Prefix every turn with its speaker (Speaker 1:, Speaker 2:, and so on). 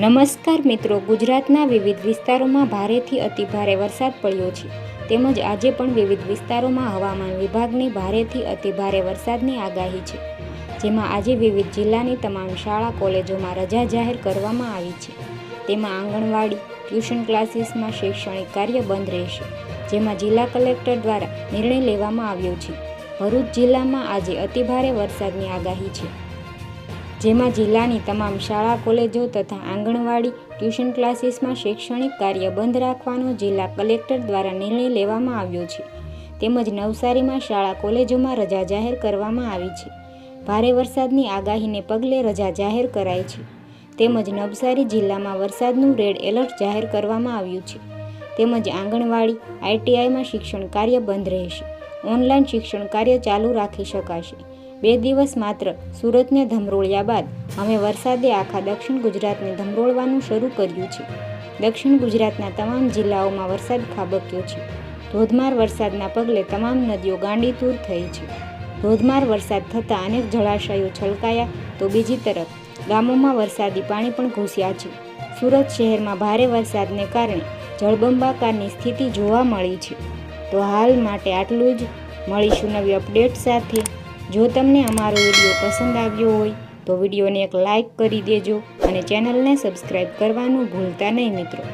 Speaker 1: નમસ્કાર મિત્રો, ગુજરાતના વિવિધ વિસ્તારોમાં ભારેથી અતિભારે વરસાદ પડ્યો છે. તેમજ આજે પણ વિવિધ વિસ્તારોમાં હવામાન વિભાગની ભારેથી અતિભારે વરસાદની આગાહી છે. જેમાં આજે વિવિધ જિલ્લાની તમામ શાળા, કોલેજોમાં રજા જાહેર કરવામાં આવી છે. તેમાં આંગણવાડી, ટ્યુશન ક્લાસીસમાં શૈક્ષણિક કાર્ય બંધ રહેશે, જેમાં જિલ્લા કલેક્ટર દ્વારા નિર્ણય લેવામાં આવ્યો છે. ભરૂચ જિલ્લામાં આજે અતિભારે વરસાદની આગાહી છે. જેમાં જિલ્લાની તમામ શાળા, કોલેજો તથા આંગણવાડી ટ્યુશન ક્લાસીસમાં શૈક્ષણિક કાર્ય બંધ રાખવાનો જિલ્લા કલેક્ટર દ્વારા નિર્ણય લેવામાં આવ્યો છે. તેમજ નવસારીમાં શાળા, કોલેજોમાં રજા જાહેર કરવામાં આવી છે. ભારે વરસાદની આગાહીને પગલે રજા જાહેર કરાઈ છે. તેમજ નવસારી જિલ્લામાં વરસાદનું રેડ એલર્ટ જાહેર કરવામાં આવ્યું છે. તેમજ આંગણવાડી, આઈટીઆઈમાં શિક્ષણ કાર્ય બંધ રહેશે. ઓનલાઈન શિક્ષણ કાર્ય ચાલુ રાખી શકાશે. બે દિવસ માત્ર સુરતને ધમરોળ્યા બાદ હવે વરસાદે આખા દક્ષિણ ગુજરાતને ધમરોળવાનું શરૂ કર્યું છે. દક્ષિણ ગુજરાતના તમામ જિલ્લાઓમાં વરસાદ ખાબક્યો છે. ધોધમાર વરસાદના પગલે તમામ નદીઓ ગાંડીતૂર થઈ છે. ધોધમાર વરસાદ થતાં અનેક જળાશયો છલકાયા તો બીજી તરફ ગામોમાં વરસાદી પાણી પણ ઘૂસ્યા છે. સુરત શહેરમાં ભારે વરસાદને કારણે જળબંબાકારની સ્થિતિ જોવા મળી છે. તો હાલ માટે આટલું જ. મળીશું નવી અપડેટ સાથે. જો તમને અમારો વીડિયો પસંદ આવ્યો હોય, તો વિડીયોને એક લાઈક કરી દેજો અને ચેનલને સબસ્ક્રાઈબ કરવાનું ભૂલતા નહીં મિત્રો.